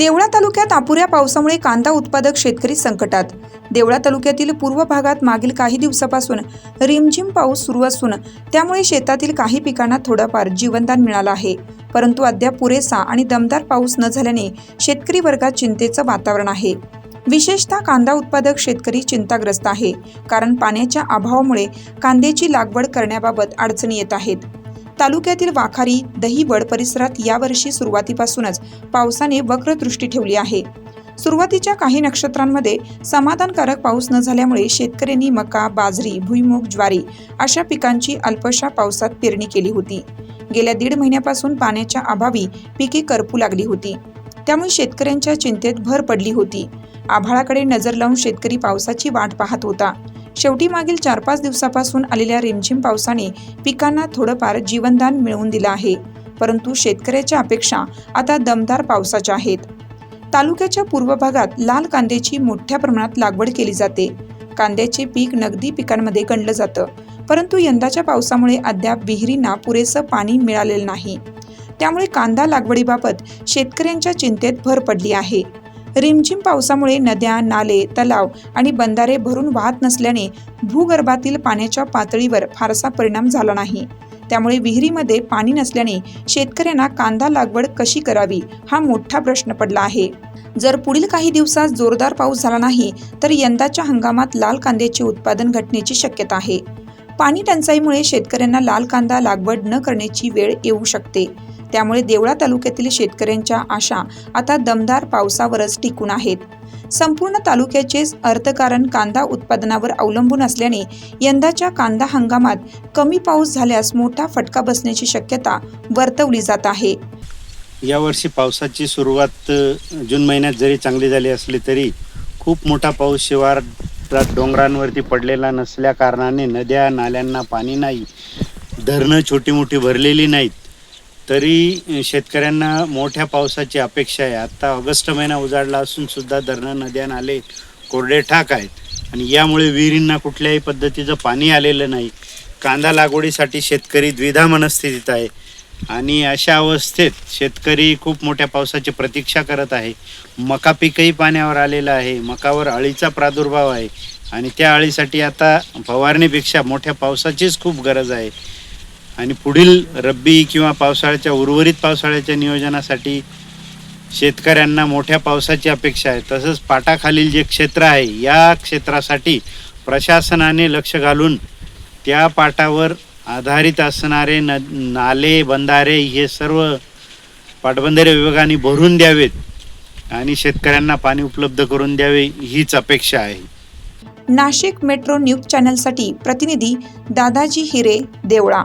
देवळा तालुक्यात अपुऱ्या पावसामुळे कांदा उत्पादक शेतकरी संकटात. देवळा तालुक्यातील पूर्व भागात मागील काही दिवसापासून रिमझिम पाऊस सुरू असून त्यामुळे शेतातील काही पिकांना थोडाफार जीवनदान मिळालं आहे. परंतु अद्याप पुरेसा आणि दमदार पाऊस न झाल्याने शेतकरी वर्गात चिंतेचं वातावरण आहे. विशेषतः कांदा उत्पादक शेतकरी चिंताग्रस्त आहे कारण पाण्याच्या अभावामुळे कांद्याची लागवड करण्याबाबत अडचणी येत आहेत. तालुक्यातील वाखारी दहिवड परिसरात यावर्षी सुरुवातीपासूनच पावसाने वक्रदृष्टी ठेवली आहे. सुरुवातीच्या काही नक्षत्रांमध्ये समाधानकारक पाऊस न झाल्यामुळे शेतकऱ्यांनी मका बाजरी भुईमूग ज्वारी अशा पिकांची अल्पशा पावसात पेरणी केली होती. गेल्या दीड महिन्यापासून पाण्याच्या अभावी पिके करपू लागली होती. त्यामुळे शेतकऱ्यांच्या चिंतेत भर पडली होती. आभाळाकडे नजर लावून शेतकरी पावसाची वाट पाहत होता. शेवटी मागील चार पाच दिवसापासून आलेल्या रिमझिम पावसाने पिकांना थोडंफार जीवनदान मिळवून दिलं आहे. परंतु शेतकऱ्याच्या अपेक्षा आता दमदार पावसाच्या आहेत. तालुक्याच्या पूर्व भागात लाल कांद्याची मोठ्या प्रमाणात लागवड केली जाते. कांद्याचे पीक नगदी पिकांमध्ये गणलं जातं. परंतु यंदाच्या पावसामुळे अद्याप विहिरींना पुरेसं पाणी मिळालेलं नाही. त्यामुळे कांदा लागवडीबाबत शेतकऱ्यांच्या चिंतेत भर पडली आहे. रिमझिम पावसामुळे नद्या नाले तलाव आणि बंधारे भरून वाहत नसल्याने भूगर्भातील पाण्याच्या पातळीवर फारसा परिणाम झाला नाही. त्यामुळे विहिरीमध्ये पाणी नसल्याने शेतकऱ्यांना कांदा लागवड कशी करावी हा मोठा प्रश्न पडला आहे. जर पुढील काही दिवसात जोरदार पाऊस झाला नाही तर यंदाच्या हंगामात लाल कांद्याचे उत्पादन घटण्याची शक्यता आहे. पाणी टंचाईमुळे शेतकऱ्यांना लाल कांदा लागवड न करण्याची वेळ येऊ शकते. त्यामुळे देवळा तालुक्यातील शेतकऱ्यांच्या आशा आता दमदार पावसावरच टिकून आहेत. संपूर्ण तालुक्याचेच अर्थकारण कांदा उत्पादनावर अवलंबून असल्याने यंदाच्या कांदा हंगामात कमी पाऊस झाल्यास मोठा फटका बसण्याची शक्यता वर्तवली जात आहे. यावर्षी पावसाची सुरुवात जून महिन्यात जरी चांगली झाली असली तरी खूप मोठा पाऊस शिवार महाराष्ट्रात डोंगरांवरती पडलेला नसल्या कारणाने नद्या नाल्यांना पाणी नाही धरणं छोटी मोठी भरलेली नाहीत. तरी शेतकऱ्यांना मोठ्या पावसाची अपेक्षा आहे. आत्ता ऑगस्ट महिना उजाडला असून सुद्धा धरणं नद्या नाले कोरडे ठाक आहेत. आणि यामुळे विहिरींना कुठल्याही पद्धतीचं पाणी आलेलं नाही. कांदा लागवडीसाठी शेतकरी द्विधा मनस्थितीत आहे. आणि अशा अवस्थेत शेतकरी खूप मोठ्या पावसाची प्रतीक्षा करत आहे. मका पीकही पाण्यावर आलेलं आहे. मकावर अळीचा प्रादुर्भाव आहे. आणि त्या अळीसाठी आता फवारणीपेक्षा मोठ्या पावसाचीच खूप गरज आहे. आणि पुढील रब्बी किंवा पावसाळ्याच्या उर्वरित पावसाळ्याच्या नियोजनासाठी शेतकऱ्यांना मोठ्या पावसाची अपेक्षा आहे. तसंच पाटाखालील जे क्षेत्र आहे या क्षेत्रासाठी प्रशासनाने लक्ष घालून त्या पाटावर आधारित असणारे न नाले बंधारे हे सर्व पाटबंधारे विभागाने भरून द्यावेत आणि शेतकऱ्यांना पाणी उपलब्ध करून द्यावे हीच अपेक्षा आहे. नाशिक मेट्रो न्यूज चॅनलसाठी प्रतिनिधी दादाजी हिरे देवळा.